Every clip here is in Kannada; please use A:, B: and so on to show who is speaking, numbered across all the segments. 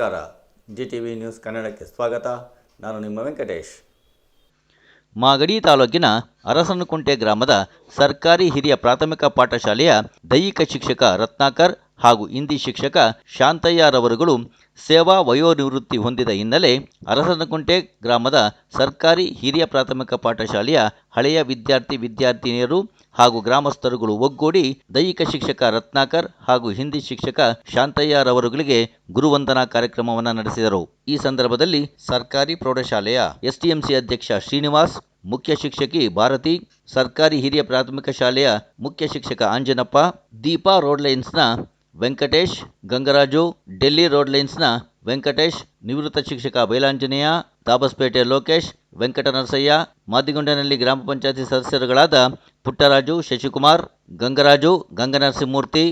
A: ನಮಸ್ಕಾರ. ಜಿ ಟಿ ವಿ ನ್ಯೂಸ್ ಕನ್ನಡಕ್ಕೆ ಸ್ವಾಗತ. ನಾನು ನಿಮ್ಮ ವೆಂಕಟೇಶ್.
B: ಮಾಗಡಿ ತಾಲೂಕಿನ ಅರಸನಕುಂಟೆ ಗ್ರಾಮದ ಸರ್ಕಾರಿ ಹಿರಿಯ ಪ್ರಾಥಮಿಕ ಪಾಠಶಾಲೆಯ ದೈಹಿಕ ಶಿಕ್ಷಕ ರತ್ನಾಕರ್ ಹಾಗೂ ಹಿಂದಿ ಶಿಕ್ಷಕ ಶಾಂತಯ್ಯರವರುಗಳು ಸೇವಾ ವಯೋನಿವೃತ್ತಿ ಹೊಂದಿದ ಹಿನ್ನೆಲೆ ಅರಸನಕುಂಟೆ ಗ್ರಾಮದ ಸರ್ಕಾರಿ ಹಿರಿಯ ಪ್ರಾಥಮಿಕ ಪಾಠಶಾಲೆಯ ಹಳೆಯ ವಿದ್ಯಾರ್ಥಿ ವಿದ್ಯಾರ್ಥಿನಿಯರು ಹಾಗೂ ಗ್ರಾಮಸ್ಥರುಗಳು ಒಗ್ಗೂಡಿ ದೈಹಿಕ ಶಿಕ್ಷಕ ರತ್ನಾಕರ್ ಹಾಗೂ ಹಿಂದಿ ಶಿಕ್ಷಕ ಶಾಂತಯ್ಯರವರುಗಳಿಗೆ ಗುರುವಂದನಾ ಕಾರ್ಯಕ್ರಮವನ್ನು ನಡೆಸಿದರು. ಈ ಸಂದರ್ಭದಲ್ಲಿ ಸರ್ಕಾರಿ ಪ್ರೌಢಶಾಲೆಯ ಎಸ್ಡಿಎಂಸಿ ಅಧ್ಯಕ್ಷ ಶ್ರೀನಿವಾಸ್, ಮುಖ್ಯ ಶಿಕ್ಷಕಿ ಭಾರತಿ, ಸರ್ಕಾರಿ ಹಿರಿಯ ಪ್ರಾಥಮಿಕ ಶಾಲೆಯ ಮುಖ್ಯ ಶಿಕ್ಷಕ ಆಂಜನಪ್ಪ, ದೀಪಾ ರೋಡ್ ಲೈನ್ಸ್ನ ವೆಂಕಟೇಶ್, ಗಂಗರಾಜು, ಡೆಲ್ಲಿ ರೋಡ್ ಲೈನ್ಸ್ನ ವೆಂಕಟೇಶ್, ನಿವೃತ್ತ ಶಿಕ್ಷಕ ಬೈಲಾಂಜನೇಯ, ತಾಬಸ್ಪೇಟೆ ಲೋಕೇಶ್, ವೆಂಕಟನರಸಯ್ಯ, ಮಾದಿಗೊಂಡನಹಳ್ಳಿ ಗ್ರಾಮ ಪಂಚಾಯತಿ ಸದಸ್ಯರುಗಳಾದ ಪುಟ್ಟರಾಜು, ಶಶಿಕುಮಾರ್, ಗಂಗರಾಜು, ಗಂಗನರಸಿಂಹಮೂರ್ತಿ,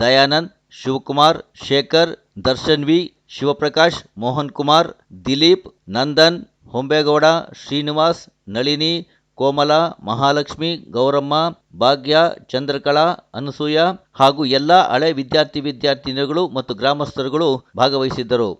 B: ದಯಾನಂದ್, ಶಿವಕುಮಾರ್, ಶೇಖರ್, ದರ್ಶನ್ ವಿ, ಶಿವಪ್ರಕಾಶ್, ಮೋಹನ್ ಕುಮಾರ್, ದಿಲೀಪ್, ನಂದನ್, ಹೊಂಬೇಗೌಡ, ಶ್ರೀನಿವಾಸ್, ನಳಿನಿ ಕೋಮಲ ಮಹಾಲಕ್ಷ್ಮಿ ಗೌರಮ್ಮ ಭಾಗ್ಯ ಚಂದ್ರಕಲಾ ಅನಸೂಯ ಹಾಗೂ ಎಲ್ಲ ಹಳೆ ವಿದ್ಯಾರ್ಥಿ ವಿದ್ಯಾರ್ಥಿನಿಗಳು ಮತ್ತು ಗ್ರಾಮಸ್ಥರುಗಳು ಭಾಗವಹಿಸಿದ್ದರು.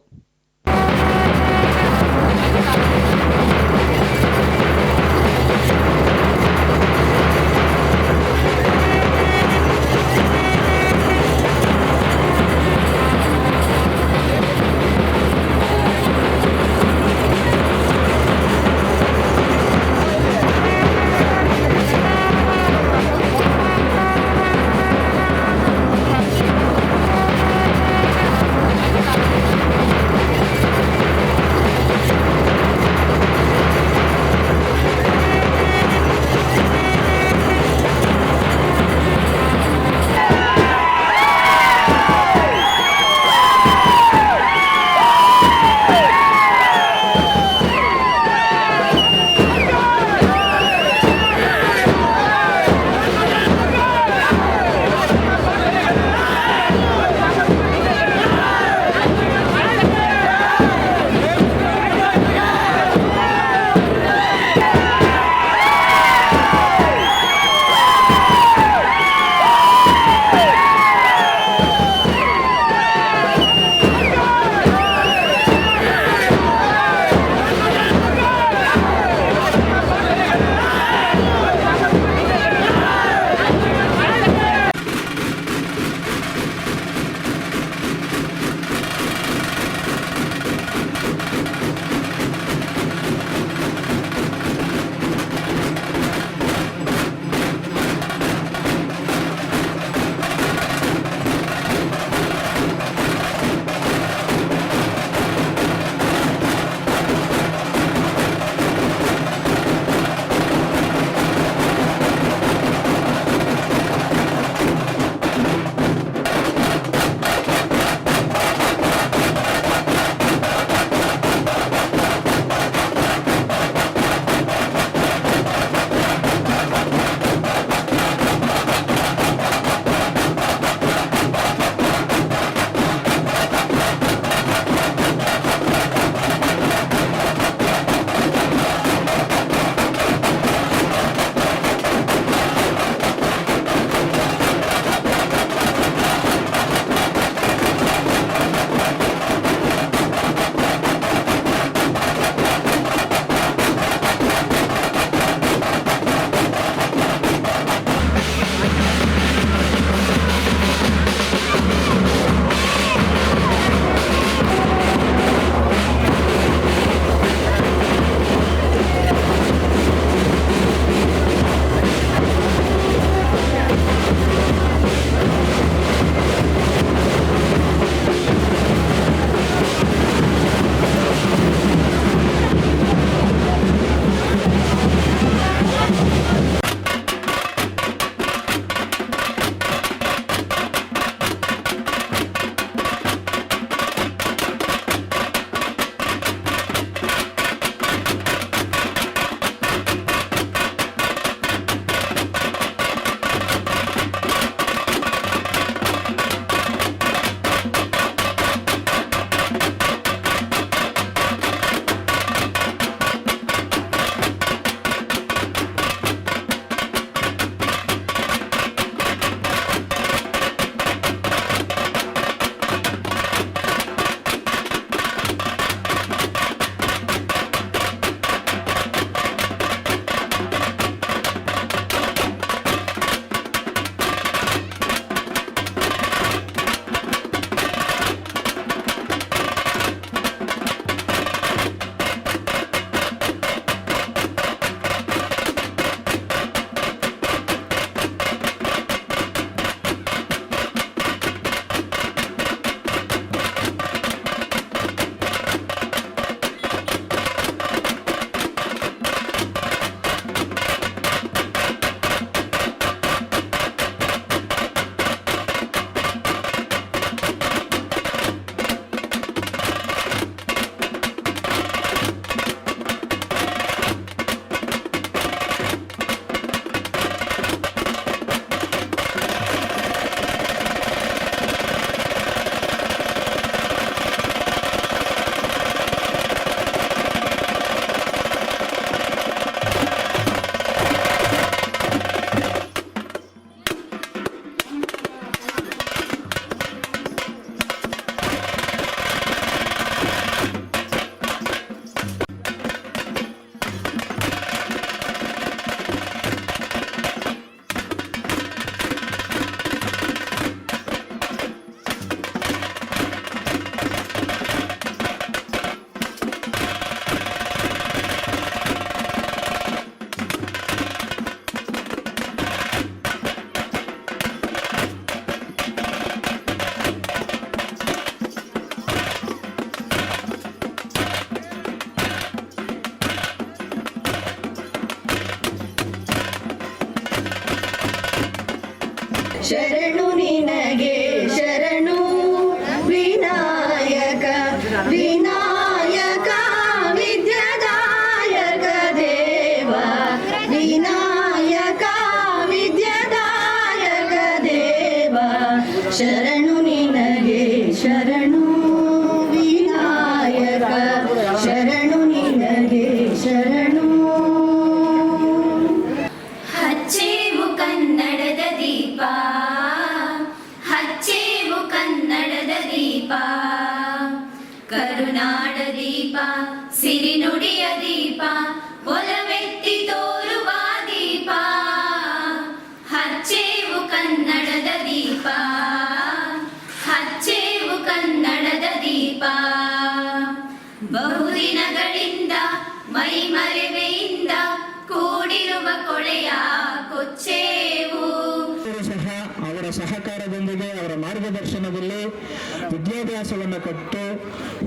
C: ವಿದ್ಯಾಭ್ಯಾಸವನ್ನು ಕೊಟ್ಟು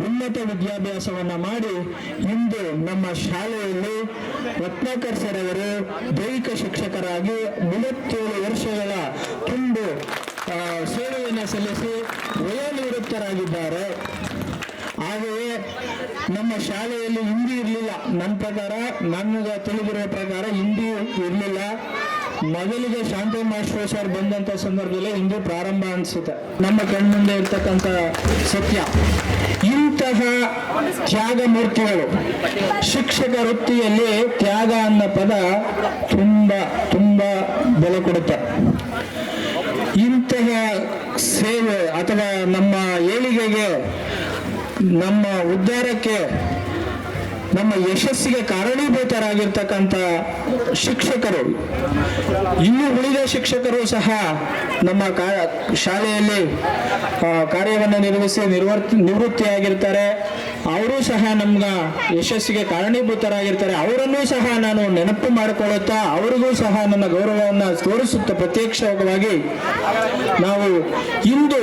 C: ಉನ್ನತ ವಿದ್ಯಾಭ್ಯಾಸವನ್ನು ಮಾಡಿ ಇಂದು ನಮ್ಮ ಶಾಲೆಯಲ್ಲಿ ರತ್ನಾಕರ್ ಸರ್ ಅವರು ದೈಹಿಕ ಶಿಕ್ಷಕರಾಗಿ ಮೂವತ್ತೇಳು ವರ್ಷಗಳ ತುಂಬು ಸೇವೆಯನ್ನು ಸಲ್ಲಿಸಿ ವಯೋನಿವೃತ್ತರಾಗಿದ್ದಾರೆ. ಹಾಗೆಯೇ ನಮ್ಮ ಶಾಲೆಯಲ್ಲಿ ಹಿಂದಿ ಇರಲಿಲ್ಲ. ನನ್ನ ಪ್ರಕಾರ ನನಗೆ ತಿಳಿದಿರುವ ಪ್ರಕಾರ ಹಿಂದಿ ಇರಲಿಲ್ಲ. ಮೊದಲಿಗೆ ಶಾಂತಿ ಮಾಸ್ಟರ್ ಸರ್ ಬಂದಂತ ಸಂದರ್ಭದಲ್ಲಿ ಇಂದು ಪ್ರಾರಂಭ ಅನಿಸುತ್ತೆ. ನಮ್ಮ ಕಣ್ಮುಂದೆ ಇರ್ತಕ್ಕಂಥ ಸತ್ಯ. ಇಂತಹ ತ್ಯಾಗ ಮೂರ್ತಿಗಳು. ಶಿಕ್ಷಕ ವೃತ್ತಿಯಲ್ಲಿ ತ್ಯಾಗ ಅನ್ನೋ ಪದ ತುಂಬಾ ತುಂಬಾ ಬೆಲೆ ಕೊಡುತ್ತೆ. ಇಂತಹ ಸೇವೆ ಅಥವಾ ನಮ್ಮ ಏಳಿಗೆಗೆ, ನಮ್ಮ ಉದ್ಧಾರಕ್ಕೆ ನಮ್ಮ ಯಶಸ್ಸಿಗೆ ಕಾರಣೀಭೂತರಾಗಿರ್ತಕ್ಕಂಥ ಶಿಕ್ಷಕರು. ಇನ್ನು ಉಳಿದ ಶಿಕ್ಷಕರು ಸಹ ನಮ್ಮ ಶಾಲೆಯಲ್ಲಿ ಕಾರ್ಯವನ್ನು ನಿರ್ವಹಿಸಿ ನಿರ್ವರ್ತಿ, ನಿವೃತ್ತಿಯಾಗಿರ್ತಾರೆ. ಅವರು ಸಹ ನಮ್ಗ ಯಶಸ್ಸಿಗೆ ಕಾರಣೀಭೂತರಾಗಿರ್ತಾರೆ. ಅವರನ್ನೂ ಸಹ ನಾನು ನೆನಪು ಮಾಡಿಕೊಳ್ಳುತ್ತಾ, ಅವರಿಗೂ ಸಹ ನನ್ನ ಗೌರವವನ್ನು ತೋರಿಸುತ್ತಾ ಪ್ರತ್ಯಕ್ಷವಾಗಿ ನಾವು ಇಂದು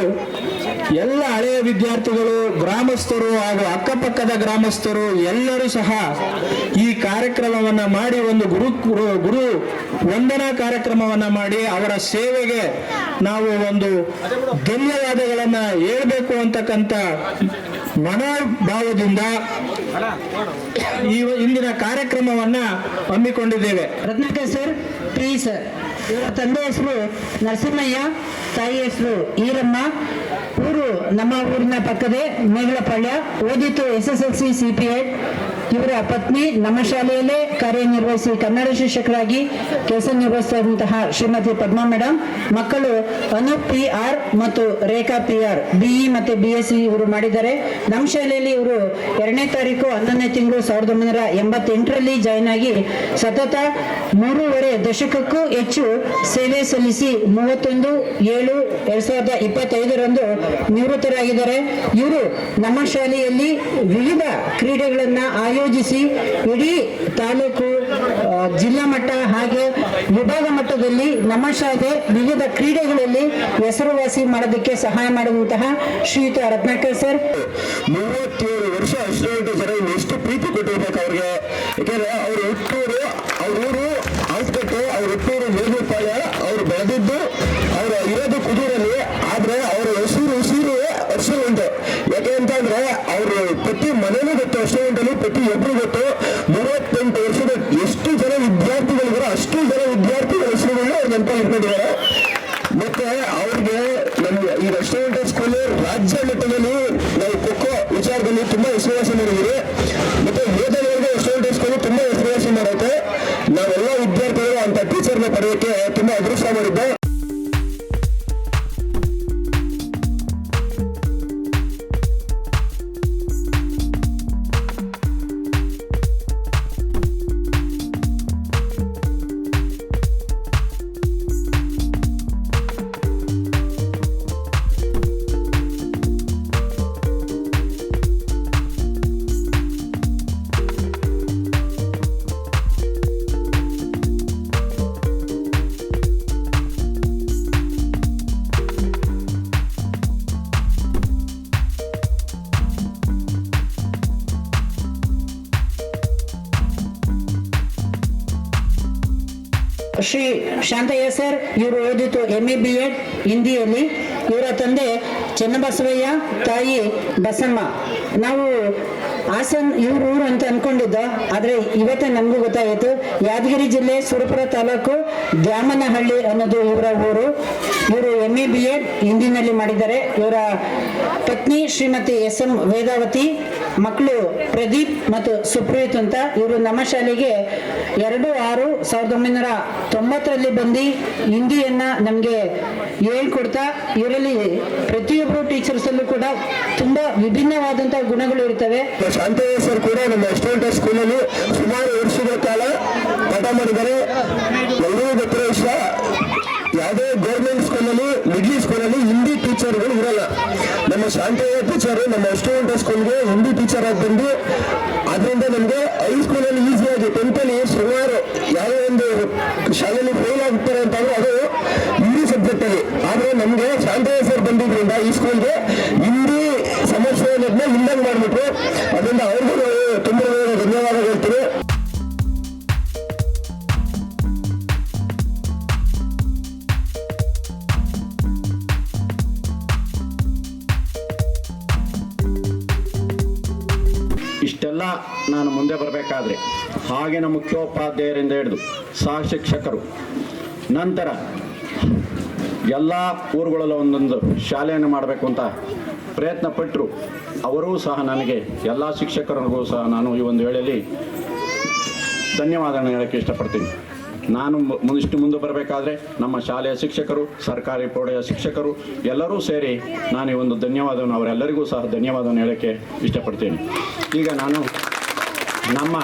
C: ಎಲ್ಲ ಹಳೆಯ ವಿದ್ಯಾರ್ಥಿಗಳು, ಗ್ರಾಮಸ್ಥರು ಹಾಗೂ ಅಕ್ಕಪಕ್ಕದ ಗ್ರಾಮಸ್ಥರು ಎಲ್ಲರೂ ಸಹ ಈ ಕಾರ್ಯಕ್ರಮವನ್ನ ಮಾಡಿ ಒಂದು ಗುರು ಗುರು ವಂದನಾ ಕಾರ್ಯಕ್ರಮವನ್ನ ಮಾಡಿ ಅವರ ಸೇವೆಗೆ ನಾವು ಒಂದು ಧನ್ಯವಾದಗಳನ್ನ ಹೇಳ್ಬೇಕು ಅಂತಕ್ಕಂಥ ಮನೋಭಾವದಿಂದ ಈ ಇಂದಿನ ಕಾರ್ಯಕ್ರಮವನ್ನ ಹಮ್ಮಿಕೊಂಡಿದ್ದೇವೆ.
D: ರತ್ನಾಕರ್ ಸರ್, ಪ್ಲೀಸ್ ತಂದೆ ಹೆಸರು ನರಸಿಂಹಯ್ಯ, ತಾಯಿ ಹೆಸರು ಈರಮ್ಮ. ಊರು ನಮ್ಮ ಊರಿನ ಪಕ್ಕದೇ Megalapalya ಓದಿತ್ತು S S L C C P Ed ಇವರ ಪತ್ನಿ ನಮ್ಮ ಶಾಲೆಯಲ್ಲೇ ಕಾರ್ಯನಿರ್ವಹಿಸಿ ಕನ್ನಡ ಶಿಕ್ಷಕರಾಗಿ ಕೆಲಸ ನಿರ್ವಹಿಸ್ತಾ ಇದ್ದಂತಹ ಶ್ರೀಮತಿ ಪದ್ಮಾ ಮೇಡಮ್ ಮಕ್ಕಳು ಅನೂಪ್ ಪಿ ಆರ್ ಮತ್ತು ರೇಖಾ ಪಿ ಆರ್ ಬಿಇ ಮತ್ತೆ ಬಿ ಎಸ್ ಸಿ ಇವರು ಮಾಡಿದ್ದಾರೆ. ನಮ್ಮ ಶಾಲೆಯಲ್ಲಿ ಇವರು ಎರಡನೇ ತಾರೀಕು ಹನ್ನೊಂದನೇ ತಿಂಗಳು ಸಾವಿರದ ಒಂಬೈನೂರ ಎಂಬತ್ತೆಂಟರಲ್ಲಿ ಜಾಯ್ನ್ ಆಗಿ ಸತತ ಮೂರುವರೆ ದಶಕಕ್ಕೂ ಹೆಚ್ಚು ಸೇವೆ ಸಲ್ಲಿಸಿ ಮೂವತ್ತೊಂದು ಏಳು ಎರಡ್ ಸಾವಿರದ ಇಪ್ಪತ್ತೈದರಂದು ನಿವೃತ್ತರಾಗಿದ್ದಾರೆ. ಇವರು ನಮ್ಮ ಶಾಲೆಯಲ್ಲಿ ವಿವಿಧ ಕ್ರೀಡೆಗಳನ್ನ ಆಯೋಜಿಸಿ ಇಡೀ ತಾಲೂಕು ಜಿಲ್ಲಾ ಮಟ್ಟ ಹಾಗೆ ವಿಭಾಗ ಮಟ್ಟದಲ್ಲಿ ನಮ್ಮ ಶಾಲೆ ವಿವಿಧ ಕ್ರೀಡೆಗಳಲ್ಲಿ ಹೆಸರುವಾಸಿ ಮಾಡೋದಕ್ಕೆ ಸಹಾಯ ಮಾಡುವಂತಹ ಶ್ರೀಯುತ ರತ್ನಾಕರ್ ಸರ್.
C: ಮೂವತ್ತೇಳು ವರ್ಷ ಅಷ್ಟು ಜನ ಎಷ್ಟು ಪ್ರೀತಿ ಕೊಟ್ಟಿರ್ಬೇಕು ಅವ್ರಿಗೆ. ಯಾಕಂದ್ರೆ ಅವ್ರ
D: ಶ್ರೀ ಶಾಂತಯ್ಯ ಸರ್, ಇವರು ಓದಿತು ಎಂ ಎ ಬಿ ಎಡ್ ಹಿಂದಿಯಲ್ಲಿ. ಇವರ ತಂದೆ ಚೆನ್ನಬಸವಯ್ಯ, ತಾಯಿ ಬಸಮ್ಮ. ನಾವು ಹಾಸನ್ ಇವ್ರ ಊರು ಅಂತ ಅನ್ಕೊಂಡಿದ್ದ, ಆದ್ರೆ ಇವತ್ತೇ ನಮಗೂ ಗೊತ್ತಾಯಿತು. ಯಾದಗಿರಿ ಜಿಲ್ಲೆ ಸುರಪುರ ತಾಲೂಕು ದ್ಯಾಮನಹಳ್ಳಿ ಅನ್ನೋದು ಇವರ ಊರು. ಇವರು ಎಂ ಎ ಬಿ ಎಡ್ ಹಿಂದಿನಲ್ಲಿ ಮಾಡಿದ್ದಾರೆ. ಇವರ ಪತ್ನಿ ಶ್ರೀಮತಿ ಎಸ್ ಎಂ ವೇದಾವತಿ ಮಕ್ಕಳು ಪ್ರದೀಪ್ ಮತ್ತು ಸುಪ್ರೀತ್ ಅಂತ ಇವರು ನಮ್ಮ ಶಾಲೆಗೆ ಎರಡು ಆರು ಸಾವಿರದ ಒಂಬೈನೂರ ತೊಂಬತ್ತರಲ್ಲಿ ಬಂದು ಹಿಂದಿಯನ್ನ ನಮಗೆ ಹೇಳ್ಕೊಡ್ತಾ ಇವರಲ್ಲಿ ಪ್ರತಿಯೊಬ್ಬರು ಟೀಚರ್ಸ್ ಅಲ್ಲೂ ಕೂಡ ತುಂಬಾ ವಿಭಿನ್ನವಾದಂತಹ ಗುಣಗಳು ಇರ್ತವೆ.
C: ಶಾಂತಯ್ಯ ಸರ್ ಕೂಡ ನಮ್ಮ ಎಸ್ಟೋಲ್ಟ ಸ್ಕೂಲಲ್ಲಿ ಸುಮಾರು ವರ್ಷಗಳ ಕಾಲ ಪಾಠ ಮಾಡಿದ್ದಾರೆ. ಗೊತ್ತಿರೋ ವಿಷಯ, ಯಾವುದೇ ಗೌರ್ಮೆಂಟ್ ಸ್ಕೂಲಲ್ಲಿ, ಮಿಡ್ಲಿ ಸ್ಕೂಲಲ್ಲಿ ಹಿಂದಿ ಟೀಚರ್ಗಳು ಇರಲ್ಲ. ನಮ್ಮ ಶಾಂತಯ್ಯ ಟೀಚರ್ ನಮ್ಮ ಸ್ಟೂಡೆಂಟ್ ಸ್ಕೂಲ್ಗೆ ಹಿಂದಿ ಟೀಚರ್ ಆಗಿ ಬಂದು, ಅದರಿಂದ ನಮಗೆ ಹೈಸ್ಕೂಲಲ್ಲಿ ಈಸಿಯಾಗಿ ಟೆಂತಲ್ಲಿ ಸುಮಾರು ಯಾವುದೇ ಒಂದು ಶಾಲೆಯಲ್ಲಿ ಫೇಲ್ ಆಗ್ತಾರೆ ಅಂತಂದ್ರೆ ಅದು ಹಿಂದಿ ಸಬ್ಜೆಕ್ಟ್ ಅಲ್ಲಿ. ಆದ್ರೆ ನಮಗೆ
E: ಹಾಗೆನ ಮುಖ್ಯೋಪಾಧ್ಯಾಯರಿಂದ ಹಿಡಿದು ಸಹ ಶಿಕ್ಷಕರು. ನಂತರ ಎಲ್ಲ ಊರುಗಳಲ್ಲೂ ಒಂದೊಂದು ಶಾಲೆಯನ್ನು ಮಾಡಬೇಕು ಅಂತ ಪ್ರಯತ್ನ ಪಟ್ಟರು ಅವರೂ ಸಹ ನನಗೆ, ಎಲ್ಲ ಶಿಕ್ಷಕರಿಗೂ ಸಹ ನಾನು ಈ ಒಂದು ವೇಳೆಯಲ್ಲಿ ಧನ್ಯವಾದಗಳನ್ನು ಹೇಳೋಕ್ಕೆ ಇಷ್ಟಪಡ್ತೀನಿ. ನಾನು ಮುಂದಿಷ್ಟು ಮುಂದೆ ಬರಬೇಕಾದ್ರೆ ನಮ್ಮ ಶಾಲೆಯ ಶಿಕ್ಷಕರು, ಸರ್ಕಾರಿ ಪ್ರೌಢೆಯ ಶಿಕ್ಷಕರು ಎಲ್ಲರೂ ಸೇರಿ ನಾನು ಈ ಒಂದು ಧನ್ಯವಾದವನ್ನು, ಅವರೆಲ್ಲರಿಗೂ ಸಹ ಧನ್ಯವಾದವನ್ನು ಹೇಳೋಕ್ಕೆ ಇಷ್ಟಪಡ್ತೀನಿ. ಈಗ ನಾನು ನಮ್ಮ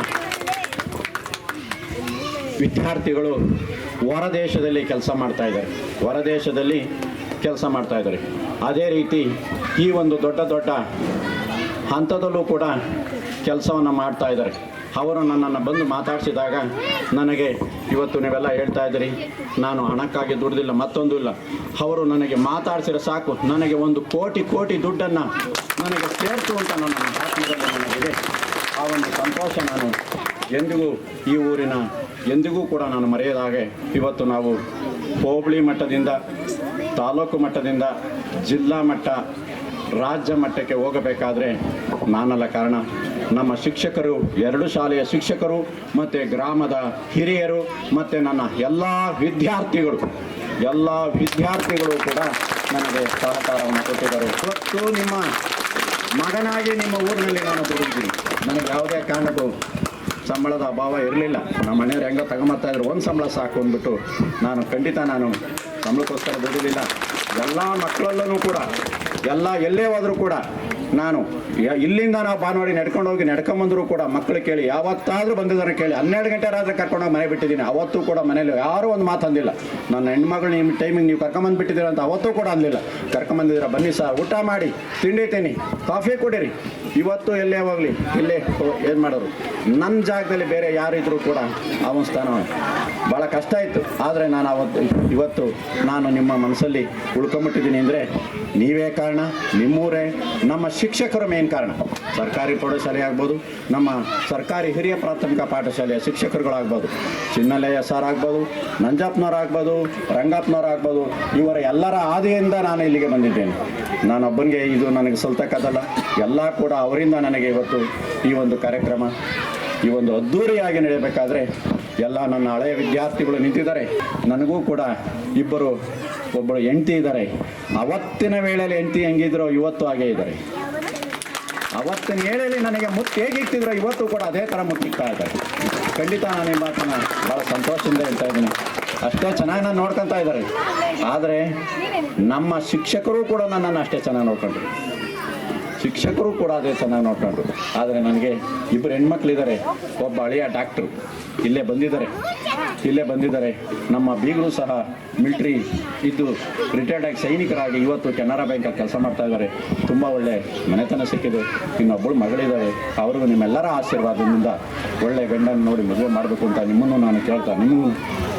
E: ವಿದ್ಯಾರ್ಥಿಗಳು ಹೊರದೇಶದಲ್ಲಿ ಕೆಲಸ ಮಾಡ್ತಾ ಇದ್ದಾರೆ. ಹೊರದೇಶದಲ್ಲಿ ಕೆಲಸ ಮಾಡ್ತಾ ಇದ್ದಾರೆ. ಅದೇ ರೀತಿ ಈ ಒಂದು ದೊಡ್ಡ ದೊಡ್ಡ ಹಂತದಲ್ಲೂ ಕೂಡ ಕೆಲಸವನ್ನು ಮಾಡ್ತಾ ಇದ್ದಾರೆ. ಅವರು ನನ್ನನ್ನು ಬಂದು ಮಾತಾಡಿಸಿದಾಗ ನನಗೆ ಇವತ್ತು ನೀವೆಲ್ಲ ಹೇಳ್ತಾ ಇದ್ದೀರಿ, ನಾನು ಹಣಕ್ಕಾಗಿ ದುಡ್ದಿಲ್ಲ, ಮತ್ತೊಂದು ಇಲ್ಲ. ಅವರು ನನಗೆ ಮಾತಾಡಿಸಿದ್ರೆ ಸಾಕು, ನನಗೆ ಒಂದು ಕೋಟಿ ಕೋಟಿ ದುಡ್ಡನ್ನು ನನಗೆ ಸೇರ್ತು ಅಂತ ನನ್ನ ಆತ್ಮದಲ್ಲಿ ನನಗಿದೆ. ಆ ಒಂದು ಸಂತೋಷ ನಾನು ಎಂದಿಗೂ ಈ ಊರಿನ ಎಂದಿಗೂ ಕೂಡ ನಾನು ಮರೆಯದ ಹಾಗೆ ಇವತ್ತು ನಾವು ಹೋಬಳಿ ಮಟ್ಟದಿಂದ, ತಾಲೂಕು ಮಟ್ಟದಿಂದ, ಜಿಲ್ಲಾ ಮಟ್ಟ, ರಾಜ್ಯ ಮಟ್ಟಕ್ಕೆ ಹೋಗಬೇಕಾದ್ರೆ ನಾನಲ್ಲ ಕಾರಣ. ನಮ್ಮ ಶಿಕ್ಷಕರು, ಎರಡು ಶಾಲೆಯ ಶಿಕ್ಷಕರು, ಮತ್ತು ಗ್ರಾಮದ ಹಿರಿಯರು, ಮತ್ತು ನನ್ನ ಎಲ್ಲ ವಿದ್ಯಾರ್ಥಿಗಳು ಎಲ್ಲ ವಿದ್ಯಾರ್ಥಿಗಳು ಕೂಡ ನನಗೆ ಸಹಕಾರವನ್ನು ಕೊಟ್ಟಿದ್ದಾರೆ. ಇವತ್ತು ನಿಮ್ಮ ಮಗನಾಗಿ ನಿಮ್ಮ ಊರಿನಲ್ಲಿ ನಾನು ದುಡಿದ್ದೀನಿ ನನಗೆ ಯಾವುದೇ ಕಾರಣಕ್ಕೂ ಸಂಬಳದ ಅಭಾವ ಇರಲಿಲ್ಲ. ನಮ್ಮ ಮನೆಯವ್ರು ಹೆಂಗೋ ತಗೊಂಬರ್ತಾ ಇದ್ರು. ಒಂದು ಸಂಬಳ ಸಾಕು ಅಂದ್ಬಿಟ್ಟು ನಾನು ಖಂಡಿತ ನಾನು ಸಂಬಳಕ್ಕೋಸ್ಕರ ದುಡಿಲಿಲ್ಲ. ಎಲ್ಲ ಮಕ್ಕಳಲ್ಲೂ ಕೂಡ, ಎಲ್ಲ ಎಲ್ಲೇ ಹೋದರೂ ಕೂಡ ನಾನು ಇಲ್ಲಿಂದ ನಾವು ಭಾನುವಾರ ನಡ್ಕೊಂಡು ಹೋಗಿ ನಡ್ಕೊಂಬಂದ್ರು ಕೂಡ ಮಕ್ಕಳು ಕೇಳಿ, ಯಾವತ್ತಾದರೂ ಬಂದಿದ್ದಾರೆ ಕೇಳಿ. ಹನ್ನೆರಡು ಗಂಟೆ ರಾತ್ರಿ ಕರ್ಕೊಂಡೋಗಿ ಮನೆ ಬಿಟ್ಟಿದ್ದೀನಿ. ಅವತ್ತು ಕೂಡ ಮನೇಲಿ ಯಾರೂ ಒಂದು ಮಾತು ಅಂದಿಲ್ಲ. ನನ್ನ ಹೆಣ್ಮಗಳು ನಿಮ್ಮ ಟೈಮಿಗೆ ನೀವು ಕರ್ಕೊಂಬಂದ್ಬಿಟ್ಟಿದ್ದೀರ ಅಂತ ಅವತ್ತೂ ಕೂಡ ಅಂದಿಲ್ಲ. ಕರ್ಕೊಂಬಂದಿದ್ದೀರ ಬನ್ನಿ ಸರ್ ಊಟ ಮಾಡಿ, ತಿಂಡಿ ತಿನ್ನಿ ಕಾಫಿ ಕುಡೀರಿ. ಇವತ್ತು ಎಲ್ಲೇ ಹೋಗಲಿ ಇಲ್ಲೇ ಏನು ಮಾಡೋರು? ನನ್ನ ಜಾಗದಲ್ಲಿ ಬೇರೆ ಯಾರಿದ್ರು ಕೂಡ ಅವನ ಸ್ಥಾನ ಭಾಳ ಕಷ್ಟ ಇತ್ತು ಆದರೆ ನಾನು ಅವತ್ತು, ಇವತ್ತು ನಾನು ನಿಮ್ಮ ಮನಸ್ಸಲ್ಲಿ ಉಳ್ಕೊಂಬಿಟ್ಟಿದ್ದೀನಿ ಅಂದರೆ ನೀವೇ ಕಾರಣ, ನಿಮ್ಮೂರೇ. ನಮ್ಮ ಶಿಕ್ಷಕರು ಮೇನ್ ಕಾರಣ. ಸರ್ಕಾರಿ ಪ್ರೌಢಶಾಲೆ ಆಗ್ಬೋದು, ನಮ್ಮ ಸರ್ಕಾರಿ ಹಿರಿಯ ಪ್ರಾಥಮಿಕ ಪಾಠಶಾಲೆಯ ಶಿಕ್ಷಕರುಗಳಾಗ್ಬೋದು, ಚಿನ್ನಲಯ ಸರ್ ಆಗ್ಬೋದು ರಂಗಪ್ಪನವ್ರು ಆಗ್ಬೋದು ಇವರ ಎಲ್ಲರ ಆದಿಯಿಂದ ನಾನು ಇಲ್ಲಿಗೆ ಬಂದಿದ್ದೇನೆ. ನಾನೊಬ್ಬನಿಗೆ ಇದು ನನಗೆ ಸಲ್ತಕ್ಕದಲ್ಲ ಎಲ್ಲ ಕೂಡ ಅವರಿಂದ ನನಗೆ ಇವತ್ತು ಈ ಒಂದು ಕಾರ್ಯಕ್ರಮ, ಈ ಒಂದು ಅದ್ಧೂರಿಯಾಗಿ ನಡೆಯಬೇಕಾದ್ರೆ ಎಲ್ಲ ನನ್ನ ಹಳೆಯ ವಿದ್ಯಾರ್ಥಿಗಳು ನಿಂತಿದ್ದಾರೆ. ನನಗೂ ಕೂಡ ಇಬ್ಬರು ಒಬ್ಬರು ಹೆಂಡ್ತಿ ಇದ್ದಾರೆ. ಅವತ್ತಿನ ವೇಳೆಯಲ್ಲಿ ಹೆಂಡ್ತಿ ಹೆಂಗಿದ್ರೋ ಇವತ್ತು ಹಾಗೇ ಇದ್ದಾರೆ. ಅವತ್ತಿನ ಹೇಳಲಿ ನನಗೆ ಮುತ್ತು ಹೇಗಿಟ್ಟಿದ್ರೋ ಇವತ್ತು ಕೂಡ ಅದೇ ಥರ ಮುತ್ತಿಕ್ತಾ ಇದ್ದಾರೆ ಖಂಡಿತ ನಾನು ಈ ಭಾಳ ಸಂತೋಷದಿಂದ ಹೇಳ್ತಾ ಇದ್ದೀನಿ. ಅಷ್ಟೇ ಚೆನ್ನಾಗಿ ನಾನು ನೋಡ್ಕೊತಾ ಇದ್ದಾರೆ. ಆದರೆ ನಮ್ಮ ಶಿಕ್ಷಕರು ಕೂಡ ನನ್ನನ್ನು ಅಷ್ಟೇ ಚೆನ್ನಾಗಿ ನೋಡ್ಕೊಂಡ್ರು. ಶಿಕ್ಷಕರು ಕೂಡ ಅದೇ ಚೆನ್ನಾಗಿ ನೋಡ್ಕೊಂಡ್ರು. ಆದರೆ ನನಗೆ ಇಬ್ಬರು ಹೆಣ್ಮಕ್ಳಿದ್ದಾರೆ. ಒಬ್ಬ ಹಳೆಯ ಡಾಕ್ಟ್ರು. ಇಲ್ಲೇ ಬಂದಿದ್ದಾರೆ. ಇಲ್ಲೇ ಬಂದಿದ್ದಾರೆ. ನಮ್ಮ ಬೀಗರು ಸಹ ಮಿಲ್ಟ್ರಿ ಇದ್ದು ರಿಟೈರ್ಡ್ ಆಗಿ ಸೈನಿಕರಾಗಿ ಇವತ್ತು ಕೆನರಾ ಬ್ಯಾಂಕಲ್ಲಿ ಕೆಲಸ ಮಾಡ್ತಾ ಇದ್ದಾರೆ. ತುಂಬ ಒಳ್ಳೆ ಮನೆತನ ಸಿಕ್ಕಿದೆ. ಇನ್ನೊಬ್ಬಳು ಮಗಳಿದ್ದಾರೆ. ಅವ್ರಿಗೂ ನಿಮ್ಮೆಲ್ಲರ ಆಶೀರ್ವಾದದಿಂದ ಒಳ್ಳೆ ಗಂಡನ್ನು ನೋಡಿ ಮದುವೆ ಮಾಡಬೇಕು ಅಂತ ನಿಮ್ಮನ್ನು ನಾನು ಕೇಳ್ತಾ ನಿಮಗೂ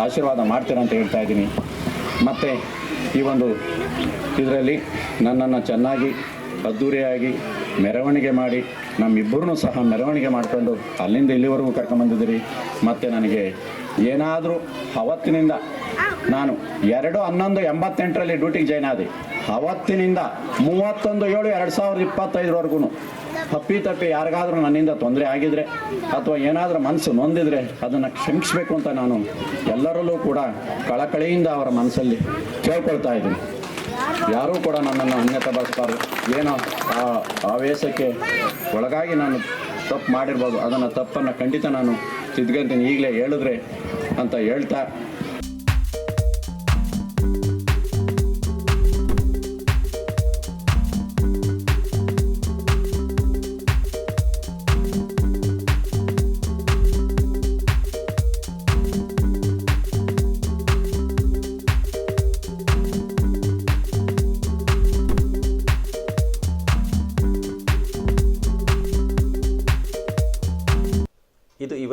E: ಆಶೀರ್ವಾದ ಮಾಡ್ತೀರಾ ಅಂತ ಹೇಳ್ತಾ ಇದ್ದೀನಿ. ಮತ್ತು ಈ ಒಂದು ಇದರಲ್ಲಿ ನನ್ನನ್ನು ಚೆನ್ನಾಗಿ ಅದ್ಧೂರಿಯಾಗಿ ಮೆರವಣಿಗೆ ಮಾಡಿ ನಮ್ಮಿಬ್ಬರೂ ಸಹ ಮೆರವಣಿಗೆ ಮಾಡಿಕೊಂಡು ಅಲ್ಲಿಂದ ಇಲ್ಲಿವರೆಗೂ ಕರ್ಕೊಂಬಂದಿದ್ದೀರಿ. ಮತ್ತು ನನಗೆ ಏನಾದರೂ ಅವತ್ತಿನಿಂದ ನಾನು ಎರಡು ಹನ್ನೊಂದು ಎಂಬತ್ತೆಂಟರಲ್ಲಿ ಡ್ಯೂಟಿಗೆ ಜಾಯ್ನ್ ಆದೆ. ಅವತ್ತಿನಿಂದ ಮೂವತ್ತೊಂದು ಏಳು ಎರಡು ಸಾವಿರದ ಇಪ್ಪತ್ತೈದರವರೆಗೂ ತಪ್ಪಿ ತಪ್ಪಿ ಯಾರಿಗಾದರೂ ನನ್ನಿಂದ ತೊಂದರೆ ಆಗಿದ್ರೆ ಅಥವಾ ಏನಾದರೂ ಮನಸ್ಸು ನೊಂದಿದ್ರೆ ಅದನ್ನು ಕ್ಷಮಿಸಬೇಕು ಅಂತ ನಾನು ಎಲ್ಲರಲ್ಲೂ ಕೂಡ ಕಳಕಳಿಯಿಂದ ಅವರ ಮನಸ್ಸಲ್ಲಿ ಕೇಳ್ಕೊಳ್ತಾ ಇದ್ದೀನಿ. ಯಾರೂ ಕೂಡ ನನ್ನನ್ನು ಅನ್ಯತಾ ಬಳಸ್ಬಾರ್ದು. ಏನೋ ಆ ಆವೇಶಕ್ಕೆ ಒಳಗಾಗಿ ನಾನು ತಪ್ಪು ಮಾಡಿರ್ಬೋದು. ಅದನ್ನು ತಪ್ಪನ್ನು ಖಂಡಿತ ನಾನು ತಿದ್ಕೊಂತೀನಿ ಈಗಲೇ ಹೇಳಿದ್ರೆ ಅಂತ ಹೇಳ್ತಾ